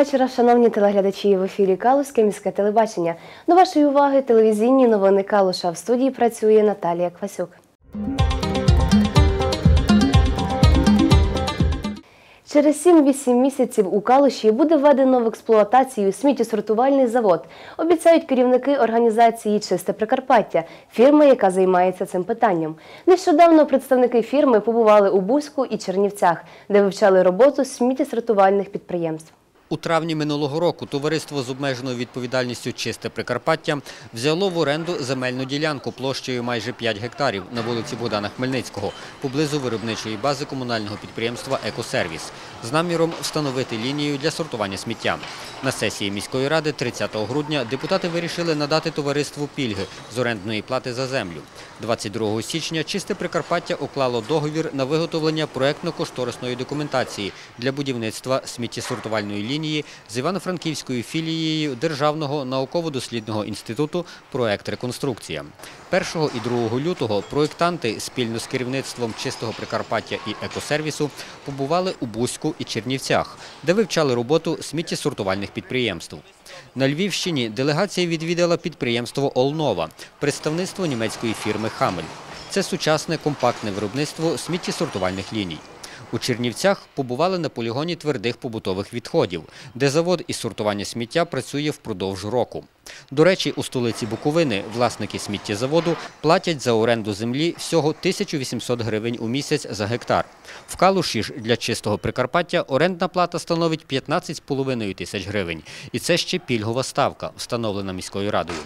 Вечора, шановні телеглядачі. В ефірі Калузьке міське телебачення. До вашої уваги телевізійні новини Калуша. В студії працює Наталія Квасюк. Через 7-8 місяців у Калуші буде введено в експлуатацію сміттєсортувальний завод. Обіцяють керівники організації Чисте Прикарпаття, фірми, яка займається цим питанням. Нещодавно представники фірми побували у Бузьку і Чернівцях, де вивчали роботу сміттєсортувальних підприємств. У травні минулого року товариство з обмеженою відповідальністю «Чисте Прикарпаття» взяло в оренду земельну ділянку площею майже 5 гектарів на вулиці Богдана Хмельницького поблизу виробничої бази комунального підприємства «Екосервіс» з наміром встановити лінію для сортування сміття. На сесії міської ради 30 грудня депутати вирішили надати товариству пільги з орендної плати за землю. 22 січня «Чисте Прикарпаття» уклало договір на виготовлення проектно-кошторисної документації для будівництва сміттєсортувальної лінії з Івано-Франківською філією Державного науково-дослідного інституту «Проект Реконструкція». 1 і 2 лютого проєктанти спільно з керівництвом «Чистого Прикарпаття» і «Екосервісу» побували у Бузьку і Чернівцях, де вивчали роботу сміттєсортувальних підприємств. На Львівщині делегація відвідала підприємство «Олнова», представництво німецької фірми «Хамель». Це сучасне компактне виробництво сміттєсортувальних ліній. У Чернівцях побували на полігоні твердих побутових відходів, де завод із сортування сміття працює впродовж року. До речі, у столиці Буковини власники сміттєзаводу платять за оренду землі всього 1800 гривень у місяць за гектар. В Калуші ж для чистого Прикарпаття орендна плата становить 15,5 тисяч гривень. І це ще пільгова ставка, встановлена міською радою.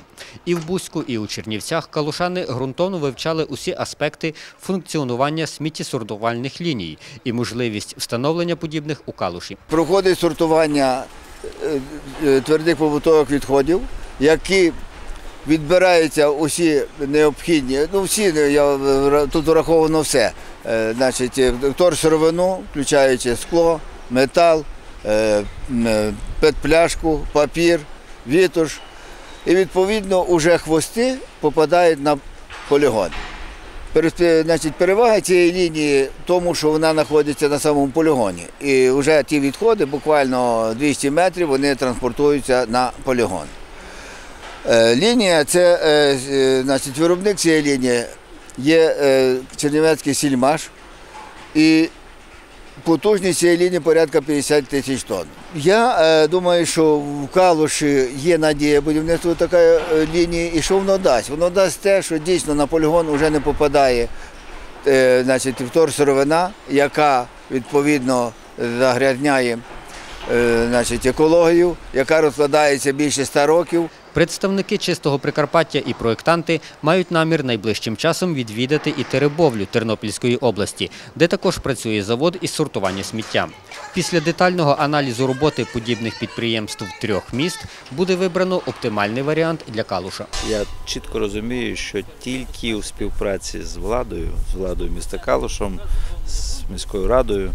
І в Бузьку, і у Чернівцях калушани ґрунтовно вивчали усі аспекти функціонування сміттєсортувальних ліній і можливість встановлення подібних у Калуші. проходить сортування е, е, твердих побутових відходів, які відбираються усі необхідні, ну всі я, тут враховано все. Е, Значить, е, вторсировину, включаючи скло, метал, е, петпляшку, папір, вітуш. І відповідно вже хвости попадають на полігон. Перевага цієї лінії в тому, що вона знаходиться на самому полігоні. І вже ті відходи, буквально 200 метрів, вони транспортуються на полігон. Е, Лінія це е, е, значить, виробник цієї лінії є Чернівецький сільмаш. І потужність цієї лінії порядка 50 тисяч тонн. Я думаю, що в Калуші є надія будівництва такої лінії, і що воно дасть? Воно дасть те, що дійсно на полігон вже не попадає значить, вторсировина, яка відповідно загрязняє значить, екологію, яка розкладається більше ста років. Представники чистого Прикарпаття і проєктанти мають намір найближчим часом відвідати і Теребовлю Тернопільської області, де також працює завод із сортування сміття. Після детального аналізу роботи подібних підприємств трьох міст буде вибрано оптимальний варіант для Калуша. Я чітко розумію, що тільки у співпраці з владою, з владою міста Калушем, з міською радою,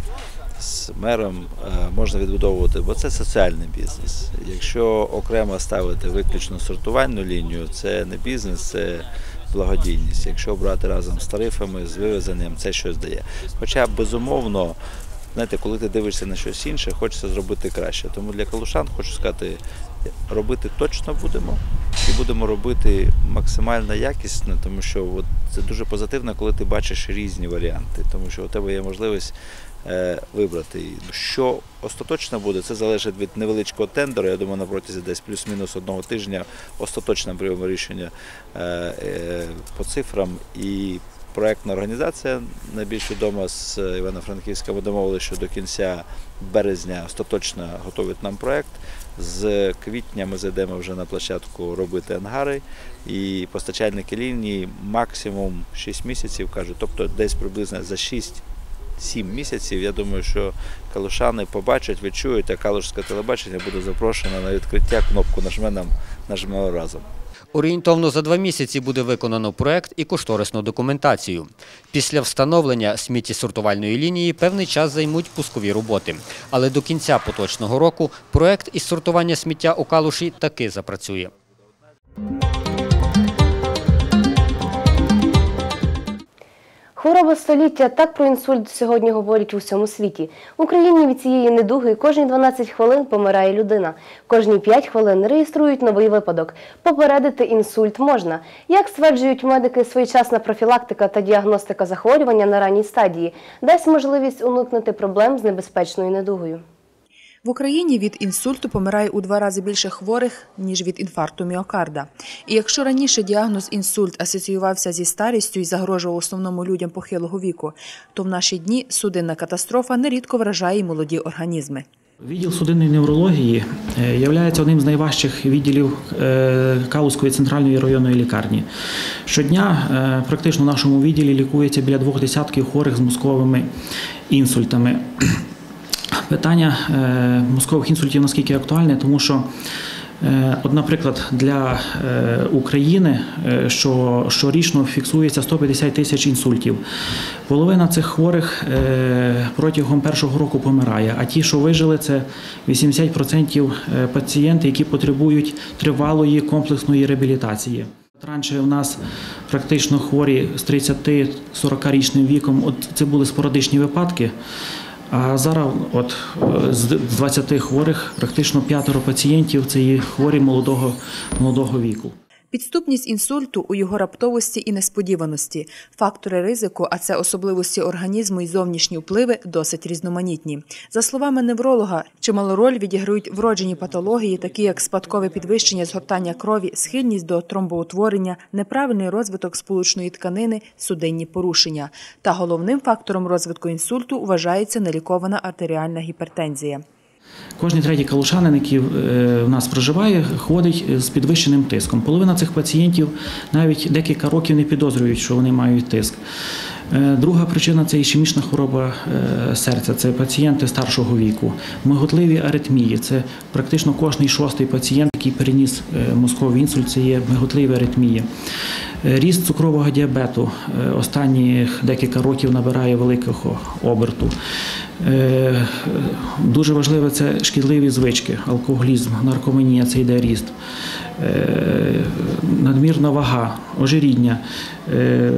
з мером е, можна відбудовувати, бо це соціальний бізнес. Якщо окремо ставити виключно сортувальну лінію, це не бізнес, це благодійність. Якщо брати разом з тарифами, з вивезенням, це щось дає. Хоча безумовно. Знаєте, коли ти дивишся на щось інше, хочеться зробити краще. Тому для калушан хочу сказати, робити точно будемо і будемо робити максимально якісно, тому що от це дуже позитивно, коли ти бачиш різні варіанти, тому що у тебе є можливість вибрати. І Що остаточно буде, це залежить від невеличкого тендеру. Я думаю, на протязі десь плюс-мінус одного тижня остаточно приймемо рішення е, е, по цифрам і. Проектна організація найбільш відома з Івано-Франківська. Ми домовилися, що до кінця березня остаточно готують нам проект. З квітня ми зайдемо вже на площадку робити ангари, і постачальники лінії максимум 6 місяців кажуть, тобто десь приблизно за 6 7 місяців. Я думаю, що калушани побачать, відчують, а калушське телебачення буде запрошено на відкриття. Кнопку нажме нам нажмемо разом. Орієнтовно за два місяці буде виконано проект і кошторисну документацію. Після встановлення сміттєсортувальної лінії певний час займуть пускові роботи. Але до кінця поточного року проект із сортування сміття у Калуші таки запрацює. Хвороба століття так про інсульт сьогодні говорять у всьому світі. В Україні від цієї недуги кожні 12 хвилин помирає людина. Кожні 5 хвилин реєструють новий випадок. Попередити інсульт можна. Як стверджують медики, своєчасна профілактика та діагностика захворювання на ранній стадії дасть можливість уникнути проблем з небезпечною недугою. В Україні від інсульту помирає у два рази більше хворих, ніж від інфаркту міокарда. І якщо раніше діагноз інсульт асоціювався зі старістю і загрожував основному людям похилого віку, то в наші дні судинна катастрофа нерідко вражає й молоді організми. Відділ судинної неврології є одним з найважчих відділів е, Калузької центральної районної лікарні. Щодня е, практично в нашому відділі лікується біля двох десятків хворих з мозковими інсультами. Питання е, мозкових інсультів наскільки актуальне, тому що, е, от, наприклад, для е, України що, щорічно фіксується 150 тисяч інсультів. Половина цих хворих протягом першого року помирає, а ті, що вижили, це 80% пацієнти, які потребують тривалої комплексної реабілітації. Раніше у нас практично хворі з 30-40 річним віком, от це були спорадичні випадки. А зараз, от е, з 20 хворих, практично п'ятеро пацієнтів це є хворі молодого, молодого віку. Підступність інсульту у його раптовості і несподіваності, фактори ризику, а це особливості організму і зовнішні впливи, досить різноманітні. За словами невролога, чималу роль відіграють вроджені патології, такі як спадкове підвищення згортання крові, схильність до тромбоутворення, неправильний розвиток сполучної тканини, судинні порушення. Та головним фактором розвитку інсульту вважається нелікована артеріальна гіпертензія. Кожний третій калушанин, який е, в нас проживає, ходить з підвищеним тиском. Половина цих пацієнтів навіть декілька років не підозрюють, що вони мають тиск. Е, Друга причина це ішемічна хвороба е, серця. Це пацієнти старшого віку. Миготливі аритмії. Це практично кожний шостий пацієнт, який переніс мозковий інсульт, це є миготливі аритмії. Ріст цукрового діабету останніх декілька років набирає великого оберту. Е, Дуже важливе це шкідливі звички, алкоголізм, наркоманія, це йде ріст, Е, надмірна вага, ожиріння, е,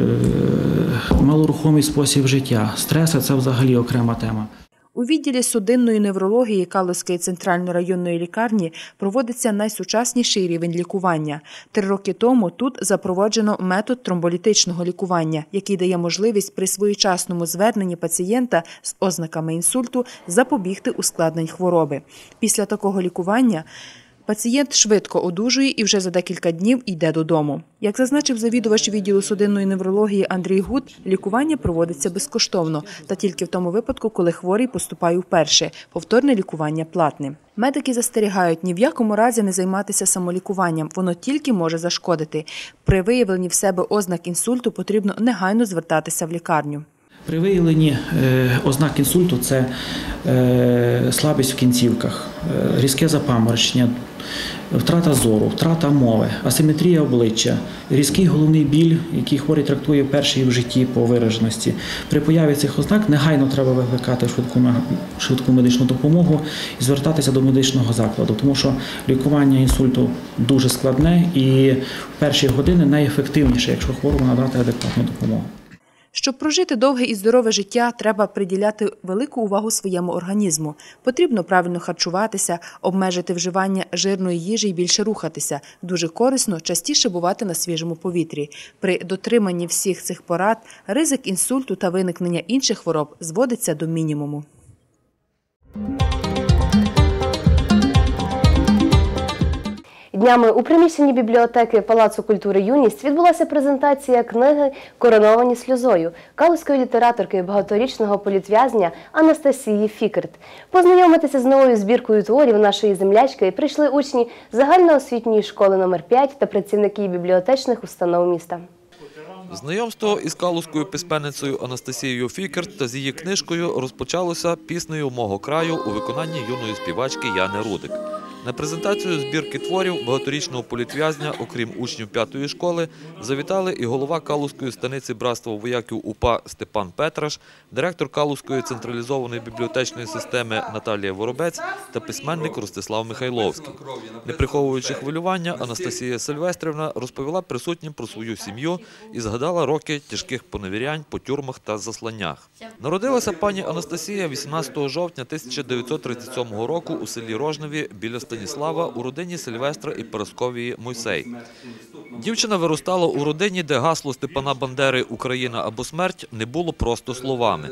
малорухомий спосіб життя, стреси це взагалі окрема тема. У відділі судинної неврології Калузької центральної районної лікарні проводиться найсучасніший рівень лікування. Три роки тому тут запроваджено метод тромболітичного лікування, який дає можливість при своєчасному зверненні пацієнта з ознаками інсульту запобігти ускладнень хвороби. Після такого лікування Пацієнт швидко одужує і вже за декілька днів йде додому. Як зазначив завідувач відділу судинної неврології Андрій Гуд, лікування проводиться безкоштовно, та тільки в тому випадку, коли хворий поступає вперше. Повторне лікування платне. Медики застерігають ні в якому разі не займатися самолікуванням, воно тільки може зашкодити. При виявленні в себе ознак інсульту потрібно негайно звертатися в лікарню. При виявленні е, ознак інсульту це е, слабість в кінцівках, е, різке запаморочення, втрата зору, втрата мови, асиметрія обличчя, різкий головний біль, який хворий трактує перший в житті по вираженості. При появі цих ознак негайно треба викликати швидку, медичну допомогу і звертатися до медичного закладу, тому що лікування інсульту дуже складне і в перші години найефективніше, якщо хворому надати адекватну допомогу. Щоб прожити довге і здорове життя, треба приділяти велику увагу своєму організму. Потрібно правильно харчуватися, обмежити вживання жирної їжі і більше рухатися. Дуже корисно частіше бувати на свіжому повітрі. При дотриманні всіх цих порад ризик інсульту та виникнення інших хвороб зводиться до мінімуму. Днями у приміщенні бібліотеки Палацу культури Юність відбулася презентація книги Короновані сльозою калузької літераторки багаторічного політв'язня Анастасії Фікерт. Познайомитися з новою збіркою творів нашої землячки прийшли учні загальноосвітньої школи номер 5 та працівники бібліотечних установ міста. Знайомство із калузькою письменницею Анастасією Фікерт та з її книжкою розпочалося піснею мого краю у виконанні юної співачки Яни Рудик. На презентацію збірки творів багаторічного політв'язня, окрім учнів п'ятої школи, завітали і голова Калузької станиці братства вояків УПА Степан Петраш, директор Калузької централізованої бібліотечної системи Наталія Воробець та письменник Ростислав Михайловський. Не приховуючи хвилювання, Анастасія Сильвестрівна розповіла присутнім про свою сім'ю і згадала роки тяжких поневірянь по тюрмах та засланнях. Народилася пані Анастасія 18 жовтня 1937 року у селі Рожневі біля Станіслава у родині Сильвестра і Парасковії Мойсей. Дівчина виростала у родині, де гасло Степана Бандери Україна або смерть не було просто словами.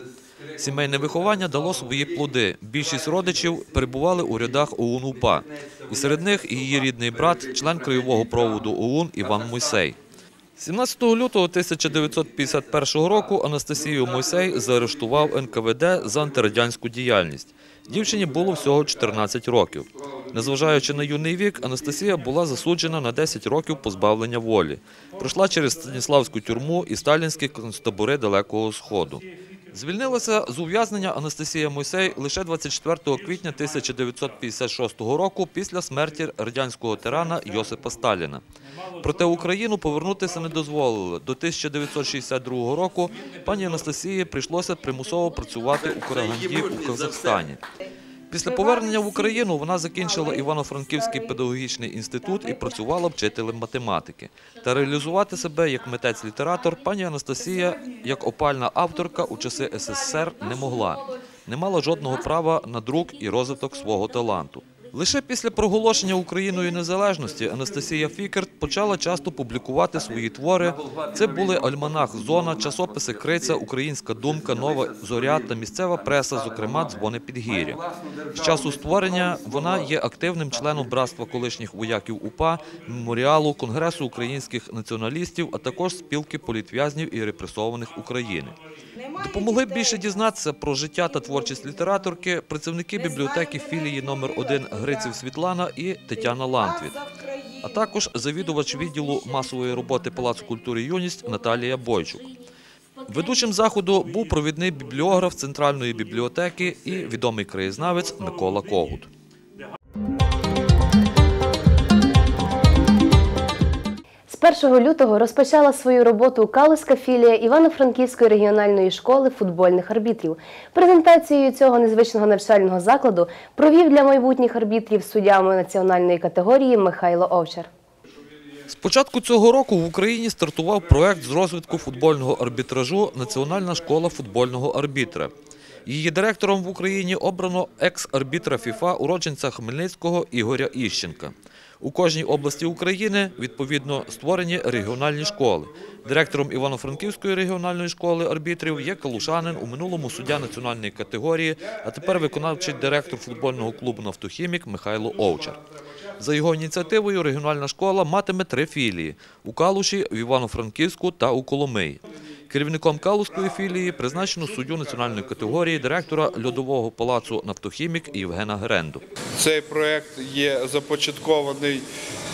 Сімейне виховання дало свої плоди. Більшість родичів перебували у рядах ОУН УПА. І серед них її рідний брат, член краєвого проводу ОУН Іван Мойсей. 17 лютого 1951 року Анастасію Мойсей заарештував НКВД за антирадянську діяльність. Дівчині було всього 14 років. Незважаючи на юний вік, Анастасія була засуджена на 10 років позбавлення волі. Пройшла через Станіславську тюрму і сталінські концтабори Далекого Сходу. Звільнилася з ув'язнення Анастасія Мойсей лише 24 квітня 1956 року після смерті радянського тирана Йосипа Сталіна. Проте Україну повернутися не дозволили. До 1962 року пані Анастасії прийшлося примусово працювати у Караганді у Казахстані. Після повернення в Україну вона закінчила Івано-Франківський педагогічний інститут і працювала вчителем математики. Та реалізувати себе як митець-літератор пані Анастасія, як опальна авторка у часи СССР не могла. Не мала жодного права на друк і розвиток свого таланту. Лише після проголошення Україною незалежності Анастасія Фікерт почала часто публікувати свої твори. Це були альманах Зона, часописи Криця, Українська думка, Нова зоря та місцева преса, зокрема Дзвони Підгір'я. З часу створення вона є активним членом братства колишніх вояків УПА, меморіалу, Конгресу українських націоналістів, а також спілки політв'язнів і репресованих України. Допомогли більше дізнатися про життя та творчість літераторки працівники бібліотеки філії номер 1 Гриців Світлана і Тетяна Лантвіт, а також завідувач відділу масової роботи Палацу культури юність Наталія Бойчук. Ведучим заходу був провідний бібліограф центральної бібліотеки і відомий краєзнавець Микола Когут. З 1 лютого розпочала свою роботу Калузька філія Івано-Франківської регіональної школи футбольних арбітрів. Презентацію цього незвичного навчального закладу провів для майбутніх арбітрів суддями національної категорії Михайло Овчар. З початку цього року в Україні стартував проект з розвитку футбольного арбітражу Національна школа футбольного арбітра. Її директором в Україні обрано екс-арбітра ФІФА, уродженця Хмельницького Ігоря Іщенка. У кожній області України відповідно створені регіональні школи. Директором Івано-Франківської регіональної школи арбітрів є Калушанин, у минулому суддя національної категорії, а тепер виконавчий директор футбольного клубу «Нафтохімік» Михайло Овчар. За його ініціативою регіональна школа матиме три філії – у Калуші, в Івано-Франківську та у Коломиї. Керівником Калузької філії призначено суддю національної категорії директора льодового палацу «Нафтохімік» Євгена Геренду. Цей проект є започаткований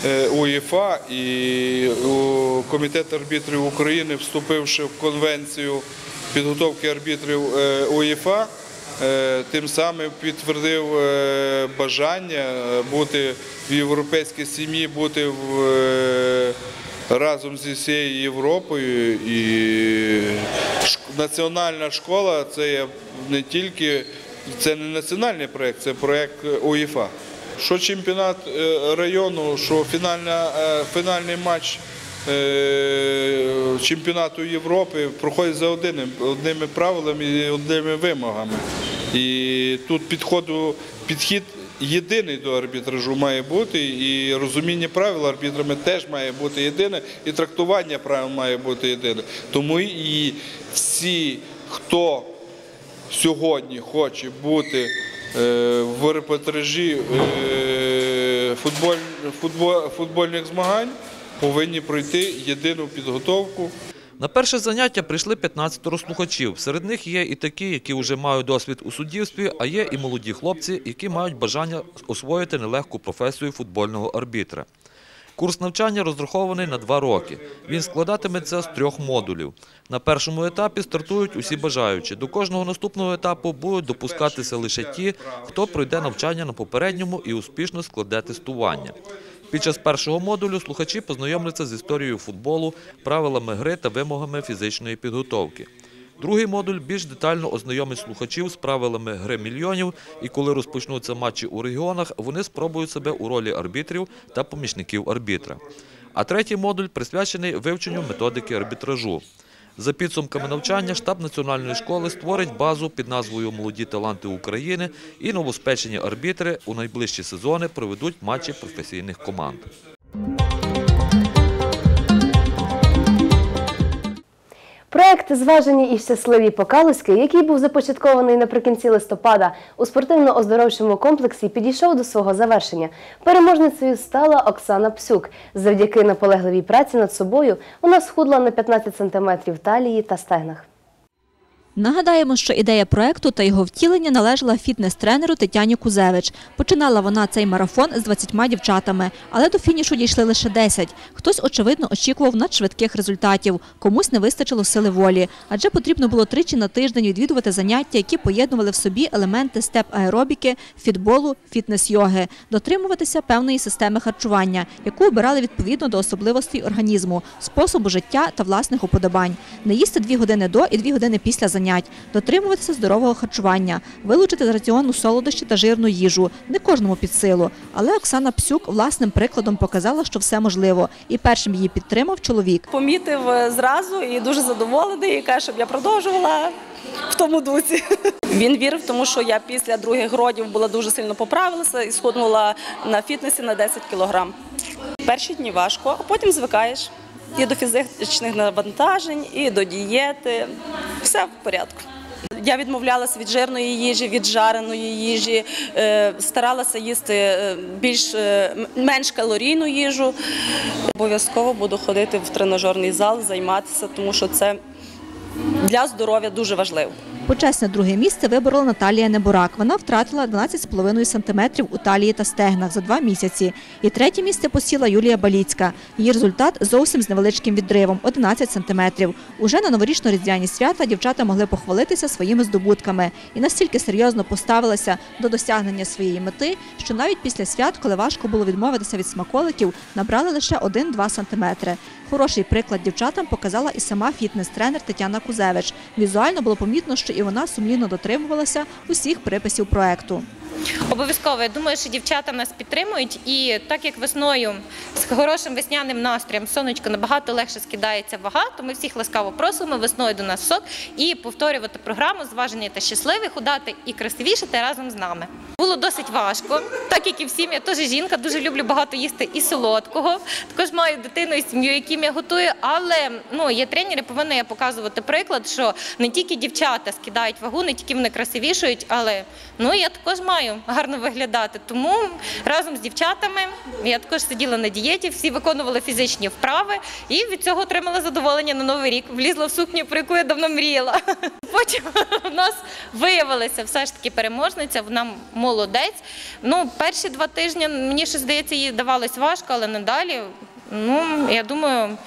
е, УЄФА і Комітет арбітрів України, вступивши в конвенцію підготовки арбітрів е, УЄФА, е, тим самим підтвердив бажання бути в європейській сім'ї, бути в, разом зі всією Європою. І національна школа це є не тільки це не національний проєкт, це проєкт УЄФА. Що чемпіонат е, району, що фінальна, е, фінальний матч е, чемпіонату Європи проходить за одним, одними правилами і одними вимогами. І тут підходу, підхід єдиний до арбітражу має бути, і розуміння правил арбітрами теж має бути єдине, і трактування правил має бути єдине. Тому і всі, хто сьогодні хоче бути е, в репортажі е, футбольних змагань, повинні пройти єдину підготовку. На перше заняття прийшли 15 слухачів. Серед них є і такі, які вже мають досвід у суддівстві, а є і молоді хлопці, які мають бажання освоїти нелегку професію футбольного арбітра. Курс навчання розрахований на два роки. Він складатиметься з трьох модулів. На першому етапі стартують усі бажаючі. До кожного наступного етапу будуть допускатися лише ті, хто пройде навчання на попередньому і успішно складе тестування. Під час першого модулю слухачі познайомляться з історією футболу, правилами гри та вимогами фізичної підготовки. Другий модуль більш детально ознайомить слухачів з правилами гри мільйонів, і коли розпочнуться матчі у регіонах, вони спробують себе у ролі арбітрів та помічників арбітра. А третій модуль присвячений вивченню методики арбітражу. За підсумками навчання штаб національної школи створить базу під назвою Молоді таланти України і новоспечені арбітри у найближчі сезони проведуть матчі професійних команд. Проект Зважені і щасливі Покалуськи, який був започаткований наприкінці листопада у спортивно-оздоровчому комплексі, підійшов до свого завершення. Переможницею стала Оксана Псюк. Завдяки наполегливій праці над собою вона схудла на 15 сантиметрів талії та стегнах. Нагадаємо, що ідея проекту та його втілення належала фітнес-тренеру Тетяні Кузевич. Починала вона цей марафон з 20 дівчатами, але до фінішу дійшли лише 10. Хтось, очевидно, очікував надшвидких результатів, комусь не вистачило сили волі, адже потрібно було тричі на тиждень відвідувати заняття, які поєднували в собі елементи степ-аеробіки, фітболу, фітнес-йоги, дотримуватися певної системи харчування, яку обирали відповідно до особливостей організму, способу життя та власних уподобань. Не їсти дві години до і дві години після занять, дотримуватися здорового харчування, вилучити з раціону солодощі та жирну їжу. Не кожному під силу. Але Оксана Псюк власним прикладом показала, що все можливо, і першим її підтримав чоловік. помітив е, зразу і дуже задоволений, і каже, щоб я продовжувала в тому дусі. Він вірив, тому що я після других родів була дуже сильно поправилася і схуднула на фітнесі на 10 кілограм. Перші дні важко, а потім звикаєш. І до фізичних навантажень, і до дієти. Все в порядку. Я відмовлялася від жирної їжі, від жареної їжі, е, старалася їсти е, більш е, менш калорійну їжу. Обов'язково буду ходити в тренажерний зал, займатися, тому що це для здоров'я дуже важливо. Почесне друге місце виборола Наталія Неборак. Вона втратила 12,5 сантиметрів у талії та стегнах за два місяці. І третє місце посіла Юлія Баліцька. Її результат зовсім з невеличким відривом 11 сантиметрів. Уже на новорічно-різдвяні свята дівчата могли похвалитися своїми здобутками і настільки серйозно поставилися до досягнення своєї мети, що навіть після свят, коли важко було відмовитися від смаколиків, набрали лише 1-2 сантиметри. Хороший приклад дівчатам показала і сама фітнес-тренер Тетяна Кузевич. Візуально було помітно, що і вона сумлінно дотримувалася усіх приписів проекту. Обов'язково. Я думаю, що дівчата нас підтримують. І так як весною з хорошим весняним настроєм сонечко набагато легше скидається вага, то ми всіх ласкаво просимо весною до нас в сок і повторювати програму зважені та щасливі, худати і красивішати разом з нами. Було досить важко, так як і всім. Я теж жінка, дуже люблю багато їсти і солодкого. Також маю дитину і сім'ю, яким я готую. Але ну є тренери, повинна я показувати приклад, що не тільки дівчата скидають вагу, не тільки вони красивішують, але ну я також маю гарно виглядати. Тому разом з дівчатами я також сиділа на дієті, всі виконували фізичні вправи і від цього отримала задоволення на новий рік. Влізла в сукню, про яку я давно мріяла. Потім в нас виявилася все ж таки переможниця. Вона молодець. Ну, перші два тижні мені ще здається, їй давалось важко, але надалі. Ну, я думаю,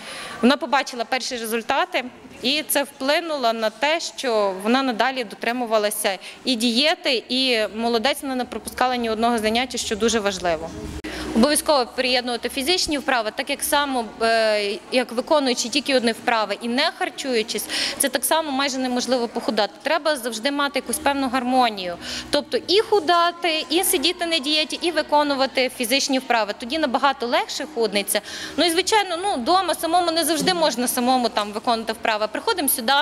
вона побачила перші результати, і це вплинуло на те, що вона надалі дотримувалася і дієти, і молодець вона не пропускала ні одного заняття, що дуже важливо. Обов'язково приєднувати фізичні вправи, так як само е, як виконуючи тільки одні вправи і не харчуючись, це так само майже неможливо похудати. Треба завжди мати якусь певну гармонію. Тобто і худати, і сидіти на дієті, і виконувати фізичні вправи. Тоді набагато легше худнеться. Ну і звичайно, ну вдома самому не завжди можна самому там виконувати вправи. Приходимо сюди,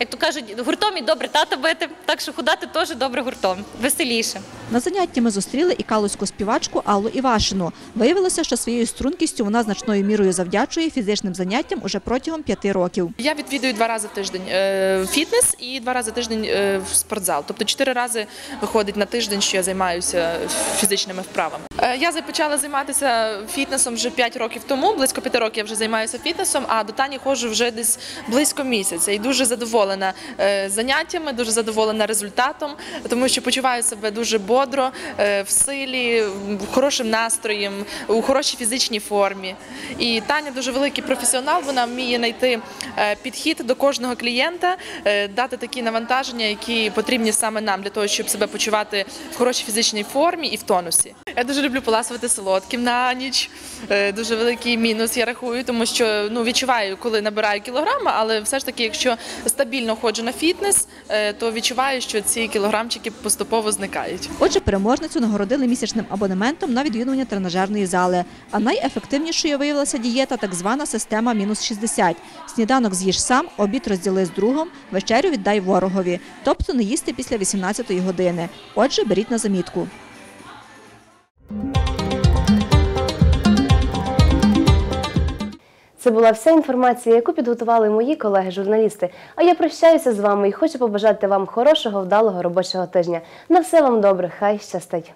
як то кажуть, гуртом і добре тата бити. Так що худати теж добре гуртом, веселіше. На занятті ми зустріли і калузьку співачку Аллу Івашину. Виявилося, що своєю стрункістю вона значною мірою завдячує фізичним заняттям уже протягом п'яти років. Я відвідую два рази тиждень е, фітнес і два рази тиждень е, в спортзал. Тобто чотири рази виходить на тиждень, що я займаюся фізичними вправами. Е, Я за- почала займатися фітнесом вже 5 років тому. Близько 5 років я вже займаюся фітнесом, а до Тані ходжу вже десь близько місяця. І дуже задоволена заняттями, дуже задоволена результатом, тому що почуваю себе дуже бодро, е, в силі, хорошим настроєм, у хорошій фізичній формі. І Таня дуже великий професіонал. Вона вміє знайти е, підхід до кожного клієнта, е, дати такі навантаження, які потрібні саме нам для того, щоб себе почувати в хорошій фізичній формі і в тонусі. Я дуже люблю поласувати солодким на ніч. Дуже великий мінус, я рахую, тому що ну відчуваю, коли набираю кілограми, але все ж таки, якщо стабільно ходжу на фітнес, то відчуваю, що ці кілограмчики поступово зникають. Отже, переможницю нагородили місячним абонементом на відвідування тренажерної зали. А найефективнішою виявилася дієта, так звана система мінус 60. Сніданок з'їж сам, обід розділи з другом, вечерю віддай ворогові. Тобто не їсти після 18-ї години. Отже, беріть на замітку. Це була вся інформація, яку підготували мої колеги-журналісти. А я прощаюся з вами і хочу побажати вам хорошого, вдалого робочого тижня. На все вам добре, хай щастить!